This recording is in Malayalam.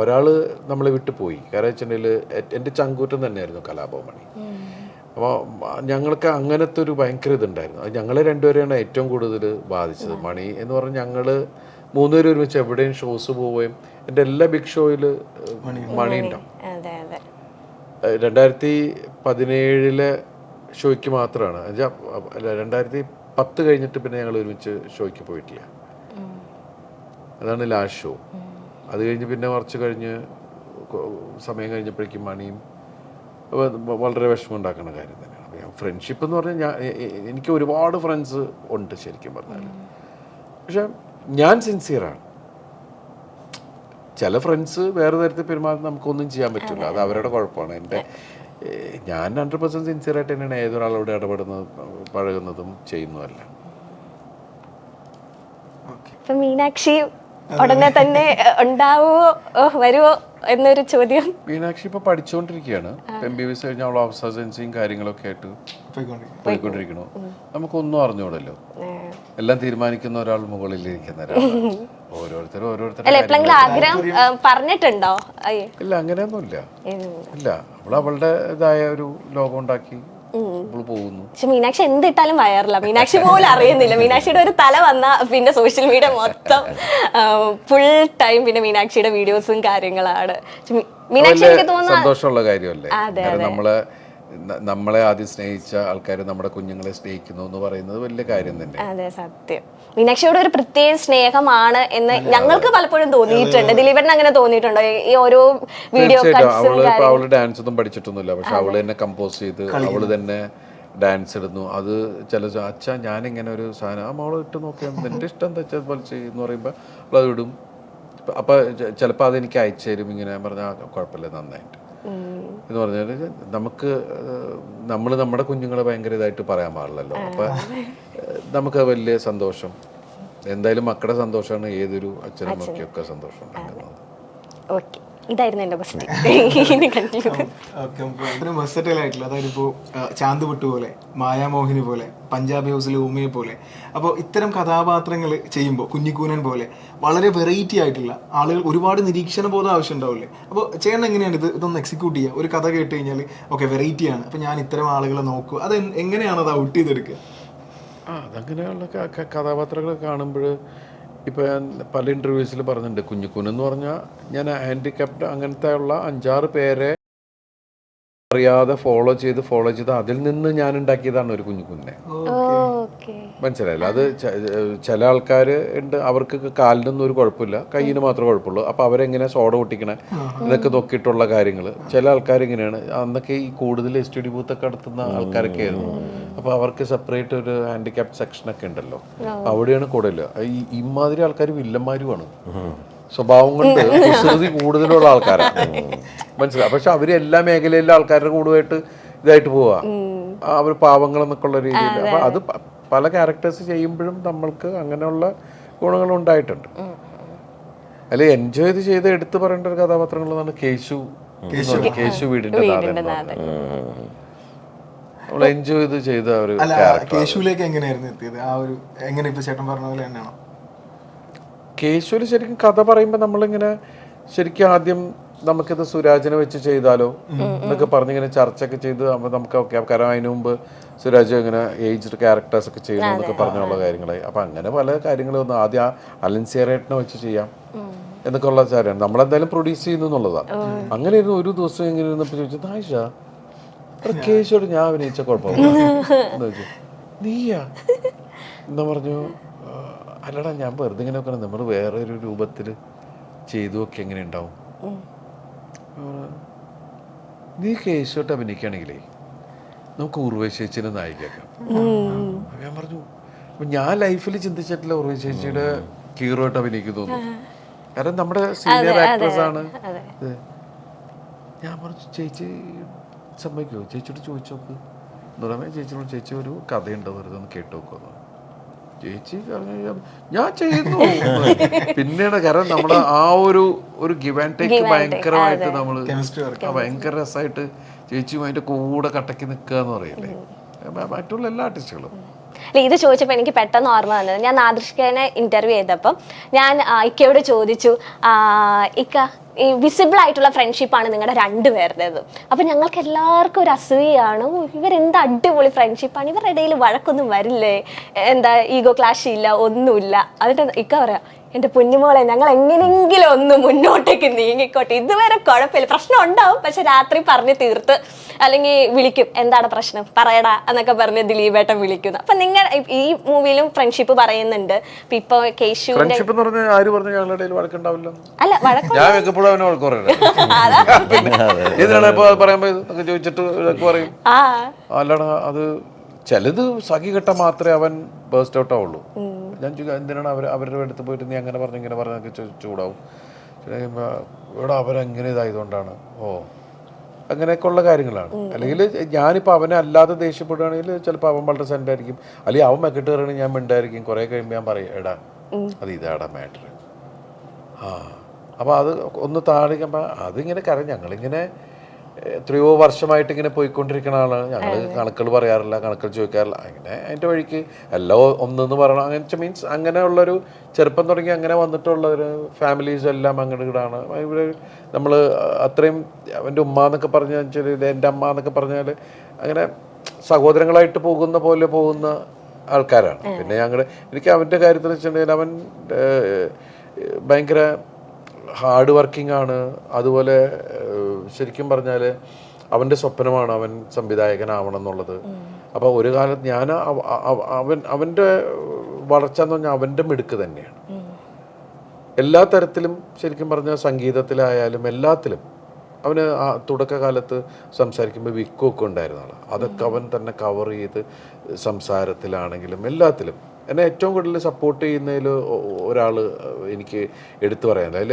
ഒരാൾ നമ്മളെ വിട്ടു പോയി. കാരണം വെച്ചിട്ടുണ്ടെങ്കിൽ എന്റെ ചങ്കൂറ്റം തന്നെയായിരുന്നു കലാഭവമണി അപ്പോൾ ഞങ്ങൾക്ക് അങ്ങനത്തെ ഒരു ഭയങ്കര ഇതുണ്ടായിരുന്നു. അത് ഞങ്ങളെ രണ്ടുപേരെയാണ് ഏറ്റവും കൂടുതൽ ബാധിച്ചത്. മണി എന്ന് പറഞ്ഞാൽ ഞങ്ങൾ മൂന്നുപേരും ഒരുമിച്ച് എവിടെയും ഷോസ് പോവുകയും എന്റെ എല്ലാ ബിഗ് ഷോയിൽ മണി. ഉണ്ടാവും. രണ്ടായിരത്തി പതിനേഴിലെ ഷോയ്ക്ക് മാത്രമാണ് രണ്ടായിരത്തി പത്ത് കഴിഞ്ഞിട്ട് പിന്നെ ഞങ്ങൾ ഒരുമിച്ച് ഷോയ്ക്ക് പോയിട്ടില്ല. അതാണ് ലാസ്റ്റ് ഷോ അത് കഴിഞ്ഞ് പിന്നെ കുറച്ച് കഴിഞ്ഞ് സമയം കഴിഞ്ഞപ്പോഴേക്കും മണിയും വളരെ വിഷമം ഉണ്ടാക്കുന്ന കാര്യം തന്നെയാണ്. അപ്പോൾ ഫ്രണ്ട്ഷിപ്പ് എന്ന് പറഞ്ഞാൽ ഞാൻ എനിക്ക് ഒരുപാട് ഫ്രണ്ട്സ് ഉണ്ട് ശരിക്കും പറഞ്ഞാൽ പക്ഷെ ഞാൻ സിൻസിയറാണ് ചില ഫ്രണ്ട്സ് വേറെ തരത്തിൽ പെരുമാറുന്ന നമുക്കൊന്നും ചെയ്യാൻ പറ്റില്ല. അത്. അവരുടെ കുഴപ്പമാണ്. എന്റെ ഞാൻ ഹൺഡ്രഡ് പെർസെന്റ് സിൻസിയറായിട്ട് തന്നെയാണ് ഏതൊരാളോട് ഇടപെടുന്നത് പഴകുന്നതും ചെയ്യുന്നതല്ല മീനാക്ഷി ഉടനെ തന്നെ ഉണ്ടാവോ വരുമോ വരുവോ എന്നൊരു ചോദ്യം. മീനാക്ഷി ഇപ്പൊ പഠിച്ചുകൊണ്ടിരിക്കുകയാണ് എം ബി ബി എസ് കഴിഞ്ഞ അവൾ അവസാനൻസിയും കാര്യങ്ങളൊക്കെ ആയിട്ട് പോയിക്കൊണ്ടിരിക്കണോ നമുക്കൊന്നും അറിഞ്ഞൂടല്ലോ. എല്ലാം തീരുമാനിക്കുന്ന ഒരാൾ മുകളിലിരിക്കുന്ന ഒരാൾ ഓരോരുത്തരും ഓരോരുത്തരും ആഗ്രഹം പറഞ്ഞിട്ടുണ്ടോ? ഇല്ല അങ്ങനെയൊന്നുമില്ല. ഇല്ല അവൾ അവളുടേതായ ഒരു ലോകം ഉണ്ടാക്കി പോകുന്നു. പക്ഷെ മീനാക്ഷി എന്തിട്ടാലും വയറില്ല മീനാക്ഷി പോലും അറിയുന്നില്ല. മീനാക്ഷിയുടെ ഒരു തല വന്ന പിന്നെ സോഷ്യൽ മീഡിയ മൊത്തം ഫുൾ ടൈം പിന്നെ മീനാക്ഷിയുടെ വീഡിയോസും കാര്യങ്ങളാണ്. മീനാക്ഷി എനിക്ക് തോന്നുന്നു സന്തോഷമുള്ള കാര്യമല്ലേ? നമ്മളെ നമ്മളെ ആദ്യം സ്നേഹിച്ച ആൾക്കാർ നമ്മുടെ കുഞ്ഞുങ്ങളെ സ്നേഹിക്കുന്നു എന്ന് പറയുന്നത് വലിയ കാര്യം തന്നെ. അതെ സത്യം. മീനാക്ഷിയോട് ഒരു പ്രത്യേക സ്നേഹമാണ് എന്ന് ഞങ്ങൾക്ക് പലപ്പോഴും തോന്നിയിട്ടുണ്ട്. ദിലീപൻ അങ്ങനെ തോന്നിയിട്ടുണ്ടോ? ഈ- ഓരോ വീഡിയോ അവൾ അവൾ ഡാൻസ് ഒന്നും പഠിച്ചിട്ടൊന്നുമില്ല. പക്ഷെ അവൾ തന്നെ കമ്പോസ് ചെയ്ത് അവൾ തന്നെ ഡാൻസ് ഇടുന്നു. അത് ചില അച്ഛാ ഇങ്ങനെ ഒരു സാധനം ആ മോൾ ഇട്ട് നോക്കിയാൽ നിന്റെ ഇഷ്ടം എന്താ വെച്ചാൽ പോലെ ചെയ്യുന്ന പറയുമ്പോൾ അവൾ അത് ഇടും. അപ്പോൾ അപ്പൊ ചിലപ്പോൾ അതെനിക്ക് അയച്ചു തരും ഇങ്ങനെ പറഞ്ഞാൽ കുഴപ്പമില്ല നന്നായിട്ട്. എന്ന് പറഞ്ഞാൽ നമുക്ക് നമ്മൾ നമ്മുടെ കുഞ്ഞുങ്ങളെ ഭയങ്കര ഇതായിട്ട് പറയാൻ പാടില്ലല്ലോ. അപ്പൊ നമുക്ക് വലിയ സന്തോഷം. എന്തായാലും മക്കളുടെ സന്തോഷമാണ് ഏതൊരു അച്ഛനും അമ്മയ്ക്കൊക്കെ സന്തോഷം ഉണ്ടാക്കുന്നത് ഓക്കെ. ഇതായിരുന്നു ആയിട്ടുള്ള അതായത് ഇപ്പോൾ ചാന്ത് പോലെ മായാമോഹിനി പോലെ പഞ്ചാബി ഹൗസിലെ ഉമ്മയെ പോലെ. അപ്പോൾ ഇത്തരം കഥാപാത്രങ്ങൾ ചെയ്യുമ്പോൾ കുഞ്ഞിക്കൂനൻ പോലെ വളരെ വെറൈറ്റി ആയിട്ടുള്ള ആളുകൾ ഒരുപാട് നിരീക്ഷണ ബോധം ആവശ്യം ഉണ്ടാവില്ലേ? അപ്പോൾ ചേട്ടൻ എങ്ങനെയാണ് ഇത് ഇതൊന്ന് എക്സിക്യൂട്ട് ചെയ്യുക? ഒരു കഥ കേട്ട് കഴിഞ്ഞാൽ ഓക്കെ വെറൈറ്റി ആണ്. അപ്പോൾ ഞാൻ ഇത്തരം ആളുകളെ നോക്കുക അത് എങ്ങനെയാണ് അത് ഔട്ട് ചെയ്തെടുക്കുക? ആ അതങ്ങനെയുള്ള ക- ക- കഥാപാത്രങ്ങൾ കാണുമ്പോൾ ഇപ്പോൾ ഞാൻ പല ഇന്റർവ്യൂസിൽ പറഞ്ഞിട്ടുണ്ട്. കുഞ്ഞുക്കുൻ എന്ന് പറഞ്ഞാൽ ഞാൻ ഹാൻഡിക്യാപ്ഡ് അങ്ങനത്തെ ഉള്ള അഞ്ചാറ് പേരെ അറിയാതെ ഫോളോ ചെയ്ത് ഫോളോ ചെയ്ത് അതിൽ നിന്ന് ഞാൻ ഉണ്ടാക്കിയതാണ് ഒരു കുഞ്ഞുക്കുഞ്ഞിനെ മനസ്സിലായില്ല? അത് ചില ആൾക്കാർ ഉണ്ട് അവർക്ക് കാലിനൊന്നും ഒരു കുഴപ്പമില്ല കയ്യിന് മാത്രമേ കുഴപ്പമുള്ളൂ. അപ്പോൾ അവരെങ്ങനെ സോഡ പൊട്ടിക്കണേ ഇതൊക്കെ നോക്കിയിട്ടുള്ള കാര്യങ്ങൾ ചില ആൾക്കാർ ഇങ്ങനെയാണ്. അന്നൊക്കെ ഈ കൂടുതൽ എസ് ടി ഡി ബൂത്തൊക്കെ നടത്തുന്ന ആൾക്കാരൊക്കെ ആയിരുന്നു. അപ്പോൾ അവർക്ക് സെപ്പറേറ്റ് ഒരു ഹാൻഡിക്യാപ്ഡ് സെക്ഷനൊക്കെ ഉണ്ടല്ലോ. അവിടെയാണ് കൂടുതൽ. ഈ ഇമാതിരി ആൾക്കാർ വില്ലന്മാരുമാണ്. സ്വഭാവം കൊണ്ട് കുസൃതി കൂടുതലുള്ള ആൾക്കാരാണ് മനസ്സിലായി പക്ഷെ അവർ എല്ലാ മേഖലയിലെ ആൾക്കാരുടെ കൂടുമായിട്ട് ഇതായിട്ട് പോവാ. അവർ പാവങ്ങൾ എന്നൊക്കെയുള്ള രീതിയിൽ അപ്പൊ അത്. പല ക്യാരക്ടേഴ്സ് ചെയ്യുമ്പോഴും നമ്മൾക്ക് അങ്ങനെയുള്ള ഗുണങ്ങൾ ഉണ്ടായിട്ടുണ്ട്. അല്ലെ എൻജോയ് ചെയ്ത് ചെയ്ത് എടുത്തു പറയേണ്ട ഒരു കഥാപാത്രങ്ങൾ എന്നാണ് കേശു കേശു. വീടിന്റെ നമ്മൾ എൻജോയ് ചെയ്ത് ചെയ്ത ഒരു കേശുവിലേക്ക് എങ്ങനെയായിരുന്നു എത്തിയത്? ആ ഒരു എങ്ങനെ ഇപ്പൊ ചേട്ടൻ പറഞ്ഞ പോലെ തന്നെയാണോ? കേശുവിൽ ശരിക്കും കഥ പറയുമ്പോൾ നമ്മളിങ്ങനെ ശരിക്കും ആദ്യം നമുക്കിത് സുരാജിനെ വെച്ച് ചെയ്താലോ എന്നൊക്കെ പറഞ്ഞിങ്ങനെ ചർച്ചയൊക്കെ ചെയ്ത് അപ്പൊ നമുക്ക് കാരണം അതിനു മുമ്പ് സുരാജ് ഇങ്ങനെ ഏജ്ഡ് ക്യാരക്ടേഴ്സ് ഒക്കെ ചെയ്യണം എന്നൊക്കെ പറഞ്ഞുള്ള കാര്യങ്ങളെ. അപ്പൊ അങ്ങനെ പല കാര്യങ്ങളും ഒന്ന് ആദ്യം അലൻസിയറേറ്റിനെ വെച്ച് ചെയ്യാം എന്നൊക്കെ ഉള്ള കാര്യമാണ്. നമ്മളെന്തായാലും പ്രൊഡ്യൂസ് ചെയ്യുന്നു എന്നുള്ളതാണ്. അങ്ങനെ ഇരുന്ന് ഒരു ദിവസം ഇങ്ങനെ ഇരുന്നപ്പോൾ ചോദിച്ചു നായിഷ പ്രത്യേകിച്ചോട് കേശോട് ഞാൻ അഭിനയിച്ച കുഴപ്പമില്ല. നീയാ? എന്താ പറഞ്ഞു അല്ലടാ ഞാൻ വെറുതെ ഇങ്ങനെ നോക്കണം നമ്മൾ വേറെ ഒരു രൂപത്തിൽ ചെയ്തു ഒക്കെ എങ്ങനെ ഉണ്ടാവും? നീ കേശോട്ട് അഭിനയിക്കുകയാണെങ്കിലേ നമുക്ക് ഉർവശേച്ചിനെ നായികയാക്കാം ഞാൻ പറഞ്ഞു അപ്പൊ ഞാൻ ലൈഫിൽ ചിന്തിച്ചിട്ടില്ല ഉർവശേച്ചിയുടെ ഹീറോ ആയിട്ട് അഭിനയിക്കുന്നു കാരണം നമ്മുടെ സീനിയർ ആക്ട്രസ് ആണ്. ഞാൻ പറഞ്ഞു ചേച്ചി സമ്മതിക്കോ? ചേച്ചിയോട് ചോദിച്ചോക്ക്. എന്ന് പറയുമ്പോൾ ചേച്ചിയോട് ചേച്ചി ഒരു കഥയുണ്ടോ? വെറുതെ ഒന്ന് കേട്ട് നോക്കുമെന്ന് ചേച്ചി പറഞ്ഞു "ഞാൻ- ചെയ്യുന്നു. പിന്നീട് കാരണം നമ്മുടെ ആ ഒരു ഒരു ഗിവ് ആൻഡ് ടേക്ക് ഭയങ്കരമായിട്ട് നമ്മൾ കെമിസ്ട്രി വർക്ക് ഭയങ്കര രസമായിട്ട് ചേച്ചിയുമായിട്ട് അതിന്റെ കൂടെ കട്ടക്കി നിൽക്കുക എന്ന് പറയില്ലേ മറ്റുള്ള എല്ലാ ആർട്ടിസ്റ്റുകളും അല്ല ഇത് ചോദിച്ചപ്പോൾ എനിക്ക് പെട്ടെന്ന് ഓർമ്മ വന്നത്. ഞാൻ നാദൃഷ്കനെ ഇന്റർവ്യൂ ചെയ്തപ്പം ഞാൻ ഇക്കയോട് ചോദിച്ചു ഇക്ക ഈ വിസിബിൾ ആയിട്ടുള്ള ഫ്രണ്ട്ഷിപ്പാണ് നിങ്ങളുടെ രണ്ടുപേരുടേത്. അപ്പൊ ഞങ്ങൾക്ക് എല്ലാവർക്കും ഒരു അസൂയാണ് "ഓ, ഇവരെന്ത് അടിപൊളി ഫ്രണ്ട്ഷിപ്പാണ് ഇവരുടെ ഇടയിൽ വഴക്കൊന്നും വരില്ലേ? എന്താ ഈഗോ ക്ലാഷ് ഇല്ല ഒന്നുമില്ല. അതിട്ട് ഇക്ക പറയാ എന്റെ പുഞ്ഞുമോളെ ഞങ്ങൾ എങ്ങനെയെങ്കിലും ഒന്ന് മുന്നോട്ടേക്ക് നീങ്ങിക്കോട്ടെ. ഇതുവരെ കുഴപ്പമില്ല. പ്രശ്നം ഉണ്ടാവും പക്ഷെ രാത്രി പറഞ്ഞ് തീർത്ത് അല്ലെങ്കിൽ വിളിക്കും. എന്താണ് പ്രശ്നം? പറയടാ എന്നൊക്കെ പറഞ്ഞ് ദിലീപേട്ടൻ വിളിക്കുന്നു. അപ്പൊ നിങ്ങൾ ഈ മൂവിയിലും ഫ്രണ്ട്ഷിപ്പ് പറയുന്നുണ്ട്. ഇപ്പൊ കേശു കേശുവിന്റെ ഫ്രണ്ട്ഷിപ്പ് എന്ന് പറഞ്ഞാൽ ആര് പറഞ്ഞു ഞങ്ങളുടെ ഇടയിൽ വഴക്കുണ്ടാവില്ല? അല്ല വഴക്കം അത്. ചിലത് സഖി കെട്ട മാത്രമേ അവൻ ബേസ്റ്റ് ഔട്ട് ആവുള്ളൂ. ഞാൻ ചോദിക്കാം എന്തിനാണ് അവർ അവരുടെ അടുത്ത് പോയിട്ട് നീ അങ്ങനെ പറഞ്ഞു ഇങ്ങനെ പറഞ്ഞൊക്കെ ചൂടാവും? ഇവിടെ അവരങ്ങനെ ഇതായതുകൊണ്ടാണ്. ഓ അങ്ങനെയൊക്കെ ഉള്ള കാര്യങ്ങളാണ്. അല്ലെങ്കിൽ ഞാനിപ്പോൾ അവനെ അല്ലാതെ ദേഷ്യപ്പെടുകയാണെങ്കിൽ ചിലപ്പോൾ അവൻ വളരെ സെന്റ് ആയിരിക്കും അല്ലെങ്കിൽ അവൻ മെക്കിട്ട് കയറുകയാണെങ്കിൽ ഞാൻ മിണ്ടായിരിക്കും. കുറേ കഴിയുമ്പോൾ ഞാൻ പറയും എടാ അത് ഇതാടാ മാറ്റർ ആ അപ്പോൾ അത് ഒന്ന് താഴെ അതിങ്ങനെ കരഞ്ഞ് ഞങ്ങളിങ്ങനെ എത്രയോ വർഷമായിട്ട് ഇങ്ങനെ പോയിക്കൊണ്ടിരിക്കുന്ന ആളാണ് ഞങ്ങൾ കണക്കുകൾ പറയാറില്ല കണക്കുകൾ ചോദിക്കാറില്ല. അങ്ങനെ അതിന്റെ വഴിക്ക് എല്ലാം ഒന്നെന്ന് പറയണം. അങ്ങനെ മീൻസ് അങ്ങനെയുള്ളൊരു ചെറുപ്പം തുടങ്ങി അങ്ങനെ വന്നിട്ടുള്ള ഒരു ഫാമിലീസ് എല്ലാം അങ്ങനെ ഇടാണ് ഇവിടെ നമ്മൾ അത്രയും അവന്റെ ഉമ്മ എന്നൊക്കെ പറഞ്ഞു വെച്ചാൽ എന്റെ അമ്മ എന്നൊക്കെ പറഞ്ഞാൽ അങ്ങനെ സഹോദരങ്ങളായിട്ട് പോകുന്ന പോലെ പോകുന്ന ആൾക്കാരാണ്. പിന്നെ ഞങ്ങൾ എനിക്ക് അവന്റെ കാര്യത്തിൽ വെച്ചിട്ടുണ്ടെങ്കിൽ അവൻ ഭയങ്കര ഹാർഡ് വർക്കിംഗ് ആണ്. അതുപോലെ ശരിക്കും പറഞ്ഞാൽ അവന്റെ സ്വപ്നമാണ് അവൻ സംവിധായകനാവണം എന്നുള്ളത് അപ്പോൾ ഒരു കാലത്ത് ഞാൻ അവ- അവ- അവൻ അവന്റെ വളർച്ച എന്ന് പറഞ്ഞാൽ അവന്റെ മിടുക്ക് തന്നെയാണ്. എല്ലാ തരത്തിലും ശരിക്കും പറഞ്ഞാൽ സംഗീതത്തിലായാലും എല്ലാത്തിലും അവന് ആ തുടക്കകാലത്ത് സംസാരിക്കുമ്പോൾ വിക്കുമൊക്കെ ഉണ്ടായിരുന്ന ആളാണ് അതൊക്കെ അവൻ തന്നെ കവർ ചെയ്ത് സംസാരത്തിലാണെങ്കിലും എല്ലാത്തിലും. എന്നെ ഏറ്റവും കൂടുതൽ സപ്പോർട്ട് ചെയ്യുന്നതിൽ ഒരാൾ എനിക്ക് എടുത്തു പറയാൻ അതിൽ